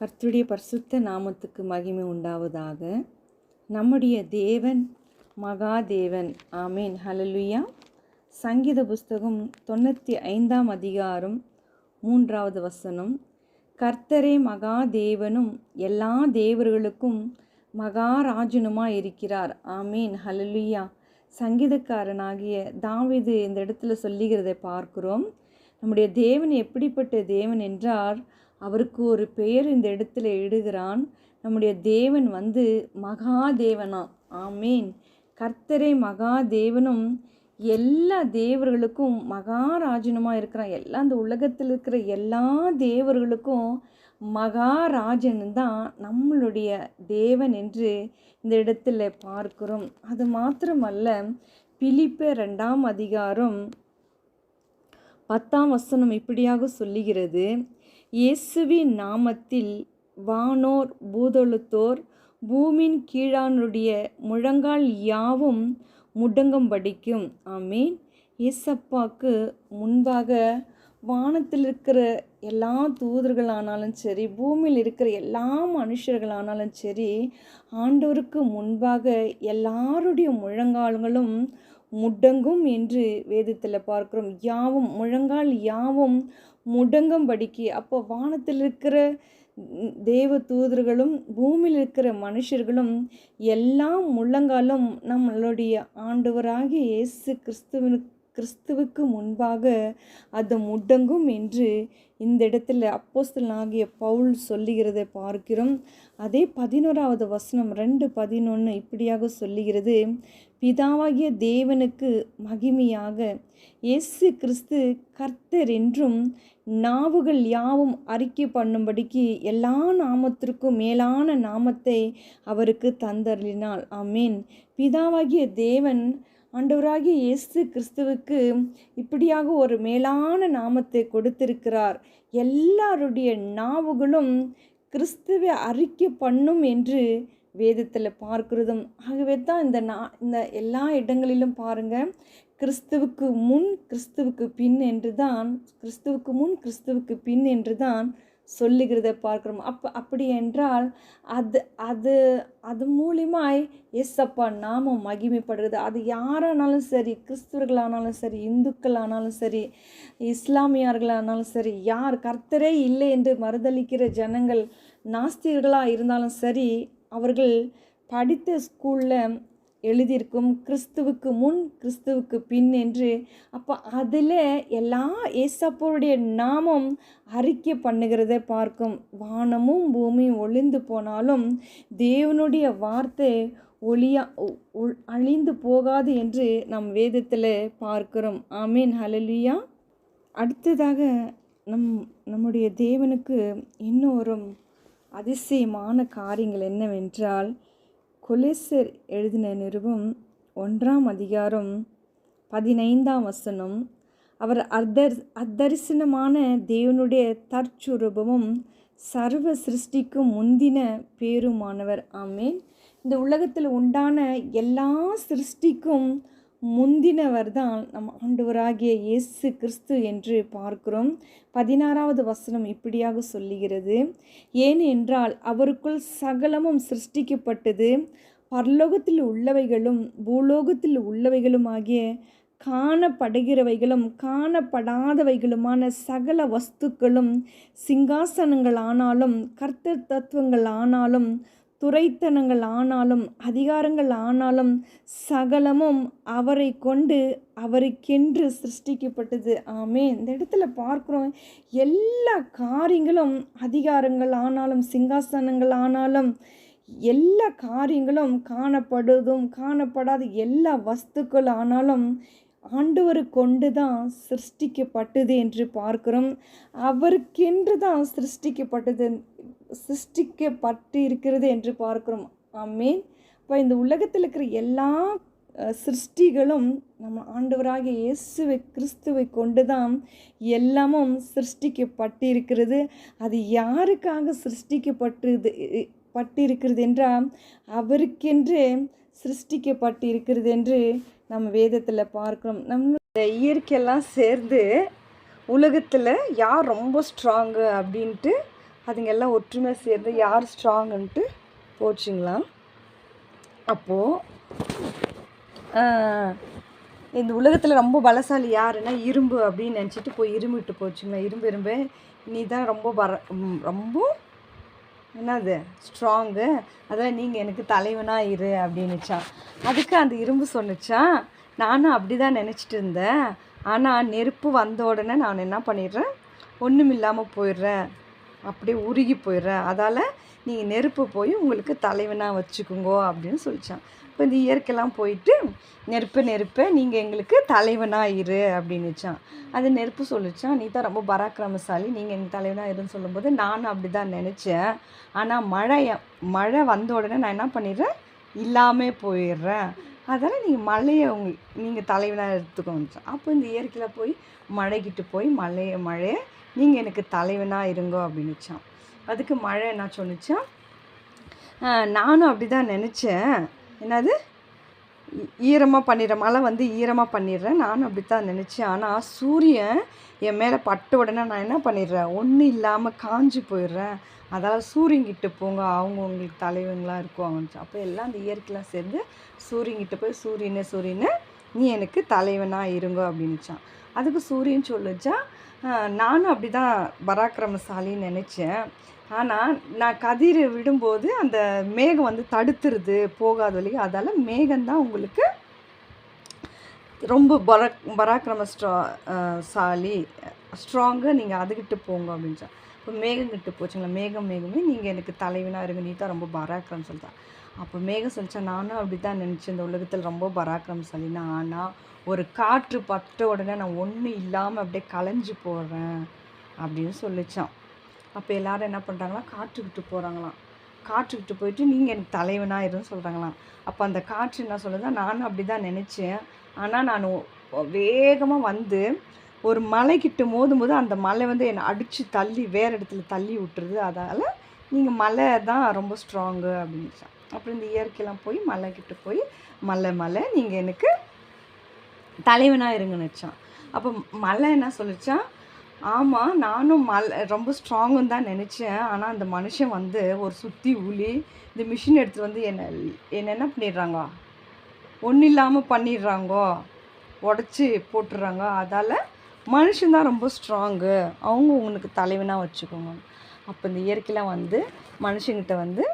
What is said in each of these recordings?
கர்த்துடைய பரிசுத்த நாமத்துக்கு மகிமை உண்டாவதாக. நம்முடைய தேவன் மகாதேவன் ஆமீன். ஹலலுயா சங்கீத புஸ்தகம் தொண்ணூற்றி ஐந்தாம் அதிகாரம் மூன்றாவது வசனம். கர்த்தரே மகாதேவனும் எல்லா தேவர்களுக்கும் மகாராஜனுமாக இருக்கிறார். ஆமீன். ஹலலுயா சங்கீதக்காரனாகிய தாவிது இந்த இடத்துல சொல்லுகிறதை பார்க்கிறோம். நம்முடைய தேவன் எப்படிப்பட்ட தேவன் என்றால் அவருக்கு ஒரு பெயர் இந்த இடத்துல இடுகிறான். நம்முடைய தேவன் வந்து மகாதேவனா. ஆமீன். கர்த்தரே மகாதேவனும் எல்லா தேவர்களுக்கும் மகாராஜனுமா இருக்கிறான். எல்லா இந்த உலகத்தில் இருக்கிற எல்லா தேவர்களுக்கும் மகாராஜன் தான் நம்மளுடைய தேவன் என்று இந்த இடத்துல பார்க்கிறோம். அது மாத்திரமல்ல பிலிப்ப ரெண்டாம் அதிகாரம் பத்தாம் வசனம் இப்படியாக சொல்லுகிறது. இயேசுவின் நாமத்தில் வானோர் பூதொழுத்தோர் பூமியின் கீழானுடைய முழங்கால் யாவும் முடங்கும்படிக்கும் ஆமீன். ஏசப்பாக்கு முன்பாக வானத்தில் இருக்கிற எல்லா தூதர்களானாலும் சரி பூமியில் இருக்கிற எல்லா மனுஷர்களானாலும் சரி ஆண்டவருக்கு முன்பாக எல்லாருடைய முழங்கால்களும் முடங்கும் என்று வேதத்தில் பார்க்கிறோம். யாவும் முழங்கால் யாவும் முடங்கும்படிக்கு அப்போ வானத்தில் இருக்கிற தேவ தூதர்களும் பூமியில் இருக்கிற மனுஷர்களும் எல்லா முழங்காலும் நம்மளுடைய ஆண்டவராகிய இயேசு கிறிஸ்துவனுக்கு கிறிஸ்துவுக்கு முன்பாக அது முடங்கும் என்று இந்த இடத்துல அப்போஸ்தலனாகிய பவுல் சொல்லுகிறதை பார்க்கிறோம். அதே பதினோராவது வசனம் ரெண்டு பதினொன்று இப்படியாக சொல்லுகிறது. பிதாவாகிய தேவனுக்கு மகிமையாக. இயேசு கிறிஸ்து கர்த்தர் என்றும் நாவுகள் யாவும் அறிக்கை பண்ணும்படிக்கு எல்லா நாமத்திற்கும் மேலான நாமத்தை அவருக்கு தந்தருளினாள் ஆமீன். பிதாவாகிய தேவன் ஆண்டவராகிய இயேசு கிறிஸ்துவுக்கு இப்படியாக ஒரு மேலான நாமத்தை கொடுத்திருக்கிறார். எல்லாருடைய நாவுகளும் கிறிஸ்துவை அறிக்கை பண்ணும் என்று வேதத்தில் பார்க்கிறதும் ஆகவே தான் இந்த நா இந்த எல்லா இடங்களிலும் பாருங்கள் கிறிஸ்துவுக்கு முன் கிறிஸ்துவுக்கு பின் என்று தான் கிறிஸ்துவுக்கு முன் கிறிஸ்துவுக்கு பின் என்று தான் சொல்லுகிறத பார்க்குறோம். அப்போ அப்படி என்றால் அது அது அது மூலியமாய் எஸ்அப்பா நாமம் மகிமைப்படுறது அது யாரானாலும் சரி கிறிஸ்துவர்களானாலும் சரி இந்துக்கள் ஆனாலும் சரி இஸ்லாமியார்களானாலும் சரி யார் கர்த்தரே இல்லை என்று மறுதளிக்கிற ஜனங்கள் நாஸ்திகர்களாக இருந்தாலும் சரி அவர்கள் படித்த ஸ்கூலில் எழுதியிருக்கும் கிறிஸ்துவுக்கு முன் கிறிஸ்துவுக்கு பின் என்று அப்போ அதில் எல்லா ஏசப்போருடைய நாமம் அறிக்கை பண்ணுகிறத பார்க்கும். வானமும் பூமியும் ஒளிந்து போனாலும் தேவனுடைய வார்த்தை ஒளியா அழிந்து போகாது என்று நம் வேதத்தில் பார்க்கிறோம். ஆமீன். ஹலலியா அடுத்ததாக நம் நம்முடைய தேவனுக்கு இன்னொரு அதிசயமான காரியங்கள் என்னவென்றால் கொலிசர் எழுதின நிருபம் ஒன்றாம் அதிகாரம் பதினைந்தாம் வசனம். அவர் அர்த்தர் அத்தரிசனமான தேவனுடைய தற்சுரூபமும் சர்வ சிருஷ்டிக்கும் முந்தின பேருமானவர். ஆமேன். இந்த உலகத்தில் உண்டான எல்லா சிருஷ்டிக்கும் முந்தினவர் தான் நம் ஆண்டவராகிய இயேசு கிறிஸ்து என்று பார்க்கிறோம். பதினாறாவது வசனம் இப்படியாக சொல்லுகிறது. ஏனென்றால் அவருக்குள் சகலமும் சிருஷ்டிக்கப்பட்டது. பரலோகத்தில் உள்ளவைகளும் பூலோகத்தில் உள்ளவைகளும் ஆகிய காணப்படுகிறவைகளும் காணப்படாதவைகளுமான சகல வஸ்துக்களும் சிங்காசனங்கள் ஆனாலும் கர்த்தர் தத்துவங்கள் ஆனாலும் துறைத்தனங்கள் ஆனாலும் அதிகாரங்கள் ஆனாலும் சகலமும் அவரை கொண்டு அவருக்கென்று சிருஷ்டிக்கப்பட்டது. ஆமே இந்த இடத்துல பார்க்குறோம் எல்லா காரியங்களும் அதிகாரங்கள் ஆனாலும் சிங்காசனங்கள் ஆனாலும் எல்லா காரியங்களும் காணப்படுவதும் காணப்படாத எல்லா வஸ்துக்கள் ஆனாலும் ஆண்டவர் கொண்டு தான் சிருஷ்டிக்கப்பட்டது என்று பார்க்கிறோம். அவருக்கென்று தான் சிருஷ்டிக்கப்பட்டது. சிருஷ்டிக்கப்பட்டு இருக்கிறது என்று பார்க்கிறோம். ஆமேன். இப்போ இந்த உலகத்தில் இருக்கிற எல்லா சிருஷ்டிகளும் நம்ம ஆண்டவராகிய இயேசுவை கிறிஸ்துவை கொண்டு தான் எல்லாமும் சிருஷ்டிக்கப்பட்டிருக்கிறது. அது யாருக்காக சிருஷ்டிக்கப்பட்டது பட்டிருக்கிறது என்றால் அவருக்கென்று சிருஷ்டிக்கப்பட்டிருக்கிறது என்று நம்ம வேதத்தில் பார்க்குறோம். நம்ம இயற்கையெல்லாம் சேர்ந்து உலகத்தில் யார் ரொம்ப ஸ்ட்ராங்கு அப்படின்ட்டு அதுங்க எல்லாம் ஒற்றுமையாக சேர்ந்து யார் ஸ்ட்ராங்குன்ட்டு போச்சுங்களாம் அப்போது இந்த உலகத்தில் ரொம்ப பலசாலி யாருன்னா இரும்பு அப்படின்னு நினச்சிட்டு போய் இரும்பிட்டு போச்சுங்களா இரும்பு இரும்பு. நீ தான் ரொம்ப பர ரொம்ப என்னது? ஸ்ட்ராங்கு அதான் நீங்கள் எனக்கு தலைவனாக இரு அப்படின்னுச்சான் அதுக்கு அந்த இரும்பு சொன்னிச்சான் நானும் அப்படி தான் நினச்சிட்டு இருந்தேன். ஆனால் நெருப்பு வந்த உடனே நான் என்ன பண்ணிடுறேன்? ஒன்றும் இல்லாமல் போயிடுறேன். அப்படியே உருகி போயிடுறேன் அதால் நீங்கள் நெருப்பு போய் உங்களுக்கு தலைவனாக வச்சுக்குங்கோ அப்படின்னு சொல்லிச்சான். இப்போ இந்த இயற்கைலாம் போயிட்டு நெருப்பு நெருப்பை நீங்கள் எங்களுக்கு தலைவனாக இரு அப்படின்னுச்சான். அது நெருப்பு சொல்லிச்சான். நீ தான் ரொம்ப பராக்கிரமசாலி. நீங்கள் எங்கள் தலைவனாக இருன்னு சொல்லும்போது நானும் அப்படி தான் நினச்சேன். ஆனால் மழை மழை வந்த உடனே நான் என்ன பண்ணிடுறேன்? இல்லாமல் போயிடுறேன். அதனால் நீங்கள் மழையை உங்க நீங்கள் தலைவனாக எடுத்துக்கோங்க அப்போ இந்த இயற்கையில் போய் மழைக்கிட்டு போய் மழையை மழையை நீங்கள் எனக்கு தலைவனாக இருங்கோ அப்படின்னுச்சான் அதுக்கு மழை என்ன சொன்னிச்சான் நானும் அப்படி தான் நினச்சேன். என்னது? ஈரமாக பண்ணிடுறேன் மழை வந்து ஈரமாக பண்ணிடுறேன். நானும் அப்படி தான் நினச்சேன். ஆனால் சூரியன் என் மேலே பட்ட உடனே நான் என்ன பண்ணிடுறேன்? ஒன்றும் இல்லாமல் காஞ்சு போயிடுறேன். அதாவது சூரியன்கிட்ட போங்க. அவங்க உங்களுக்கு தலைவங்களாக இருக்குவாங்கன்னு அப்போ எல்லாம் அந்த இயற்கைலாம் சேர்ந்து சூரியன்கிட்ட போய் சூரியனே சூரியனே நீ எனக்கு தலைவனாக இருங்க. அப்படின்னுச்சான் அதுக்கு சூரியன் சொல்லுச்சா நானும் அப்படி தான் பராக்கிரமசாலின்னு நினச்சேன். ஆனால் நான் கதிர் விடும்போது அந்த மேகம் வந்து தடுத்துருது போகாத வழி அதால் மேகம்தான் உங்களுக்கு ரொம்ப பரா பராக்கிரம ஸ்ட்ரா சாலி ஸ்ட்ராங்காக நீங்கள் அதுக்கிட்ட போங்க அப்படின்னு சொல்லி இப்போ மேகம் கிட்ட போச்சுங்களா? மேகம் மேகமே நீங்கள் எனக்கு தலைவனாக இருங்க நீ தான் ரொம்ப பராக்கிரம் சொல்லிட்டா. அப்போ மேகம் சொல்லிச்சா நானும் அப்படி தான் நினச்சேன். இந்த உலகத்தில் ரொம்ப பராக்கிரமசாலினா ஆனால் ஒரு காற்று பட்ட உடனே நான் ஒன்றும் இல்லாமல் அப்படியே கலைஞ்சு போடுறேன் அப்படின்னு சொல்லிச்சான். அப்போ எல்லோரும் என்ன பண்ணுறாங்களா காற்றுக்கிட்டு போகிறாங்களாம் காற்றுக்கிட்டு போயிட்டு நீங்கள் எனக்கு தலைவனாக இருன்னு சொல்கிறாங்களாம் அப்போ அந்த காற்று என்ன சொல்லுதா? நானும் அப்படி தான் நினச்சேன். ஆனால் நான் வேகமாக வந்து ஒரு மலைக்கிட்ட மோதும் போது அந்த மலை வந்து என்னை அடித்து தள்ளி வேறு இடத்துல தள்ளி விட்டுருது. அதால் நீங்கள் மலை தான் ரொம்ப ஸ்ட்ராங்கு அப்படின்ச்சான் அப்புறம் இந்த இயற்கையெல்லாம் போய் மலைக்கிட்ட போய் மலை மலை நீங்கள் எனக்கு தலைவனாக இருங்கன்னு வச்சான் அப்போ மலை என்ன சொல்லிச்சான் ஆமாம் நானும் மலை ரொம்ப ஸ்ட்ராங்குன்னு தான் நினச்சேன். ஆனால் அந்த மனுஷன் வந்து ஒரு சுற்றி உளி இந்த மிஷின் எடுத்துகிட்டு வந்து என்னை என்ன என்னென்ன பண்ணிடுறாங்க? ஒன்றும் இல்லாமல் பண்ணிடுறாங்கோ? உடச்சி போட்டுடுறாங்க? அதால் மனுஷன்தான் ரொம்ப ஸ்ட்ராங்கு அவங்க உங்களுக்கு தலைவனாக வச்சுக்கோங்க. அப்போ இந்த இயற்கையெலாம் வந்து மனுஷங்கிட்ட வந்து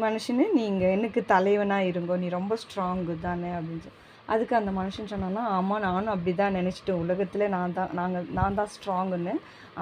மனுஷனு நீங்கள் எனக்கு தலைவனாக இருங்கோ. நீ ரொம்ப ஸ்ட்ராங்கு தானே அப்படின்னு சொல்லி. அதுக்கு அந்த மனுஷன் சொன்னான்னா ஆமாம் நானும் அப்படி தான் நினச்சிட்டேன். உலகத்தில் நான் தான் நாங்கள் நான் தான் ஸ்ட்ராங்குன்னு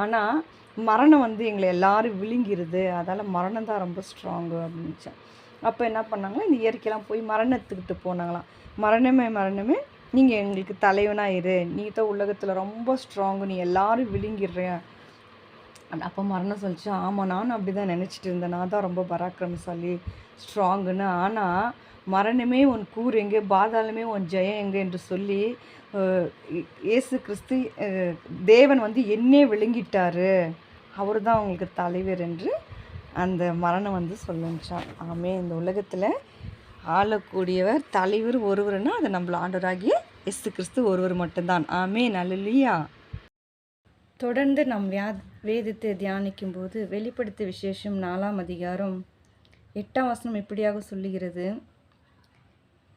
ஆனால் மரணம் வந்து எங்களை எல்லாரும் விழுங்கிருது. அதால் மரணம் தான் ரொம்ப ஸ்ட்ராங்கு அப்படின்னுச்சேன் அப்போ என்ன பண்ணாங்களா? இந்த இயற்கையெல்லாம் போய் மரணத்துக்கிட்டு போனாங்களாம். மரணமே மரணமே நீங்கள் எங்களுக்கு தலைவனாக இரு. நீ தான் உலகத்தில் ரொம்ப ஸ்ட்ராங்கு நீ எல்லாரும் விழுங்கிடுறேன் அப்போ மரணம் சொல்லிச்சு. ஆமாம் நானும் அப்படி தான் நினச்சிட்டு இருந்தேன். நான் தான் ரொம்ப பராக்கிரமசாலி ஸ்ட்ராங்குன்னு ஆனால் மரணமே உன் கூர் எங்கே பாதாளமே உன் ஜெயம் எங்கே என்று சொல்லி இயேசு கிறிஸ்து தேவன் வந்து என்னே விழுங்கிட்டார். அவர் தான் உங்களுக்கு தலைவர் என்று அந்த மரணம் வந்து சொல்லுச்சான் ஆமே இந்த உலகத்தில் ஆளக்கூடியவர் தலைவர் ஒருவர்னா அது நம்மள ஆண்டவராகிய இயேசு கிறிஸ்து ஒருவர் மட்டும்தான். ஆமே நல்லலியா தொடர்ந்து நம் வியா வேதத்தை தியானிக்கும் போது வெளிப்படுத்த விசேஷம் நாலாம் அதிகாரம் எட்டாம் வசனம் இப்படியாக சொல்லுகிறது.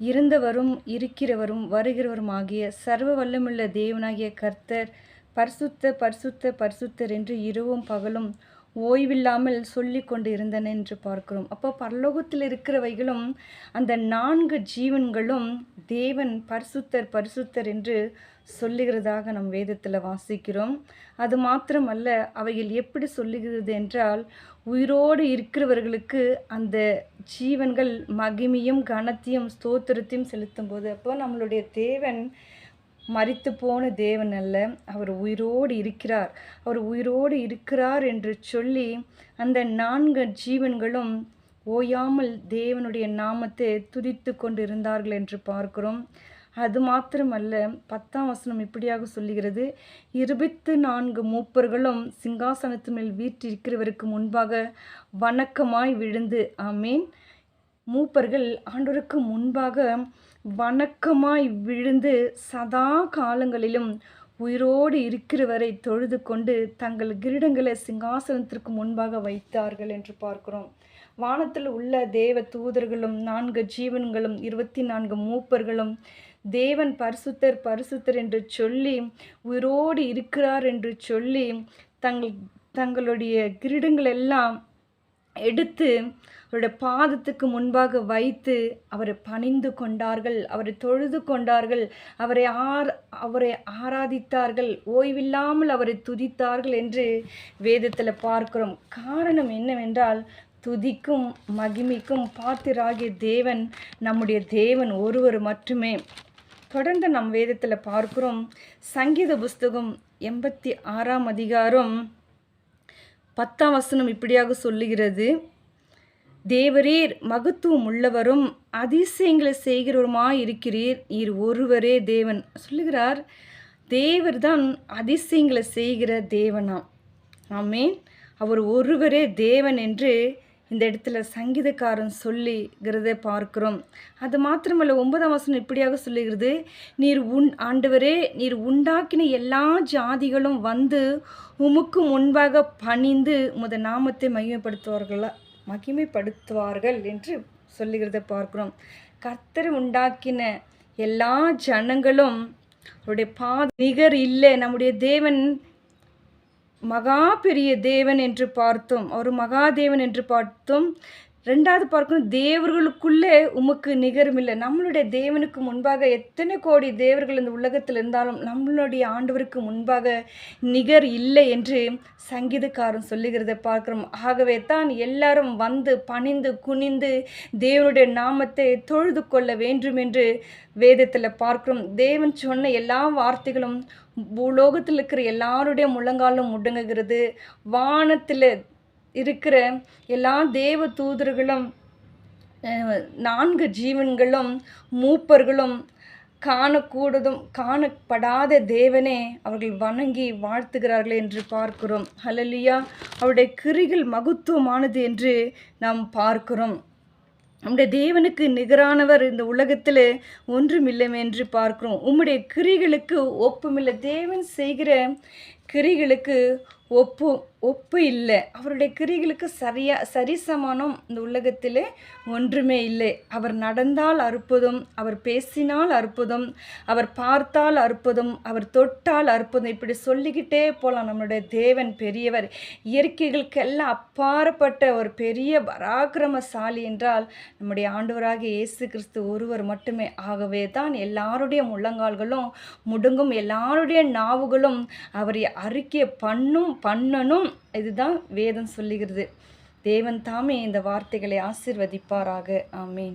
இருந்தவரும் இருக்கிறவரும் வருகிறவரும் ஆகிய சர்வ வல்லமுள்ள தேவனாகிய கர்த்தர் பரிசுத்த பரிசுத்த பரிசுத்தர் என்று இரவும் பகலும் ஓய்வில்லாமல் சொல்லி கொண்டு இருந்தன என்று பார்க்கிறோம். அப்போ பரலோகத்தில் இருக்கிறவைகளும் அந்த நான்கு ஜீவன்களும் தேவன் பரிசுத்தர் பரிசுத்தர் என்று சொல்லுகிறதாக நம் வேதத்தில் வாசிக்கிறோம். அது மாத்திரமல்ல அவைகள் எப்படி சொல்லுகிறது என்றால் உயிரோடு இருக்கிறவர்களுக்கு அந்த ஜீவன்கள் மகிமையும் கனத்தையும் ஸ்தோத்திரத்தையும் செலுத்தும் போது அப்போ நம்மளுடைய தேவன் மறித்து போன தேவன் அல்ல. அவர் உயிரோடு இருக்கிறார். அவர் உயிரோடு இருக்கிறார் என்று சொல்லி அந்த நான்கு ஜீவன்களும் ஓயாமல் தேவனுடைய நாமத்தை துதித்து கொண்டு இருந்தார்கள் என்று பார்க்கிறோம். அது மாத்திரமல்ல பத்தாம் வசனம் இப்படியாக சொல்லுகிறது இருபத்து நான்கு மூப்பர்களும் சிங்காசனத்து மேல் வீற்றிருக்கிறவருக்கு முன்பாக வணக்கமாய் விழுந்து ஆமேன். மூப்பர்கள் ஆண்டவருக்கு முன்பாக வணக்கமாய் விழுந்து சதா காலங்களிலும் உயிரோடு இருக்கிறவரை தொழுது கொண்டு தங்கள் கிரீடங்களை சிங்காசனத்திற்கு முன்பாக வைத்தார்கள் என்று பார்க்கிறோம். வானத்தில் உள்ள தேவ தூதர்களும் நான்கு ஜீவன்களும் இருபத்தி நான்கு மூப்பர்களும் தேவன் பரிசுத்தர் பரிசுத்தர் என்று சொல்லி உயிரோடு இருக்கிறார் என்று சொல்லி தங்கள் தங்களுடைய கிரீடங்கள் எல்லாம் எடுத்து அவருடைய பாதத்துக்கு முன்பாக வைத்து அவரை பணிந்து கொண்டார்கள் அவரை தொழுது கொண்டார்கள் அவரை ஆர் அவரை ஆராதித்தார்கள் ஓய்வில்லாமல் அவரை துதித்தார்கள் என்று வேதத்தில் பார்க்கிறோம். காரணம் என்னவென்றால் துதிக்கும் மகிமைக்கும் பாத்திராகிய தேவன் நம்முடைய தேவன் ஒருவர் மட்டுமே. தொடர்ந்து நம் வேதத்தில் பார்க்கிறோம். சங்கீத புஸ்தகம் எண்பத்தி ஆறாம் அதிகாரம் பத்தாம் வசனம் இப்படியாக சொல்லுகிறது. தேவரீர் மகத்துவம் உள்ளவரும் அதிசயங்களை செய்கிறவருமாய் இருக்கிறீர். நீர் ஒருவரே தேவன். சொல்லுகிறார் தேவர் தான் அதிசயங்களை செய்கிற தேவனாம் ஆமீன். அவர் ஒருவரே தேவன் என்று இந்த இடத்துல சங்கீதக்காரன் சொல்லிகிறத பார்க்கிறோம். அது மாத்திரமல்ல ஒன்பதாம் வசனம் இப்படியாக சொல்லுகிறது நீர் உன் ஆண்டவரே நீர் உண்டாக்கின எல்லா ஜாதிகளும் வந்து உமக்கு முன்பாக பணிந்து முத நாமத்தை மகிமைப்படுத்துவார்களா மகிமைப்படுத்துவார்கள் என்று சொல்லுகிறத பார்க்கிறோம். கர்த்தர் உண்டாக்கின எல்லா ஜனங்களும் அவருடைய பாத நிகர் இல்லை. நம்முடைய தேவன் மகா பெரிய தேவன் என்று பார்த்தோம் அவர் மகாதேவன் என்று பார்த்தோம் ரெண்டாவது பார்க்கணும் தேவர்களுக்குள்ளே உமக்கு நிகரமில்லை நம்மளுடைய தேவனுக்கு முன்பாக எத்தனை கோடி தேவர்கள் இந்த உலகத்தில் இருந்தாலும் நம்மளுடைய ஆண்டவருக்கு முன்பாக நிகர் இல்லை என்று சங்கீதக்காரன் சொல்லுகிறத பார்க்குறோம். ஆகவே தான் எல்லாரும் வந்து பணிந்து குனிந்து தேவனுடைய நாமத்தை தொழுது கொள்ள வேண்டும் என்று வேதத்தில் பார்க்கிறோம். தேவன் சொன்ன எல்லா வார்த்தைகளும் பூலோகத்தில் இருக்கிற எல்லாருடைய முழங்காலும் முடங்குகிறது. வானத்தில் இருக்கிற எல்லா தேவ தூதர்களும் நான்கு ஜீவன்களும் மூப்பர்களும் காணக்கூடதும் காணப்படாத தேவனே அவர்கள் வணங்கி வாழ்த்துகிறார்கள் என்று பார்க்கிறோம். ஹலலியா அவருடைய கிரிகள் மகத்துவமானது என்று நாம் பார்க்கிறோம். நம்முடைய தேவனுக்கு நிகரானவர் இந்த உலகத்தில் ஒன்றுமில்லை என்று பார்க்கிறோம். உம்முடைய கிரிகளுக்கு ஒப்புமில்லை. தேவன் செய்கிற கிரிகளுக்கு ஒப்பு ஒப்பு இல்லை. அவருடைய கிரிகளுக்கு சரியா சரிசமானம் இந்த உலகத்தில் ஒன்றுமே இல்லை. அவர் நடந்தால் அற்புதம் அவர் பேசினால் அற்புதம் அவர் பார்த்தால் அற்புதம் அவர் தொட்டால் அற்புதம். இப்படி சொல்லிக்கிட்டே போகலாம் நம்மளுடைய தேவன் பெரியவர். இயற்கைகளுக்கெல்லாம் அப்பாறப்பட்ட ஒரு பெரிய பராக்கிரமசாலி என்றால் நம்முடைய ஆண்டவராக இயேசு கிறிஸ்து ஒருவர் மட்டுமே. ஆகவே தான் எல்லாருடைய முழங்கால்களும் முடுங்கும் எல்லாருடைய நாவுகளும் அவரை அறிக்கையை பண்ணும் பண்ணணும். இதுதான் வேதம் சொல்லுகிறது. தேவன் தாமே இந்த வார்த்தைகளை ஆசிர்வதிப்பாராக. ஆமீன்.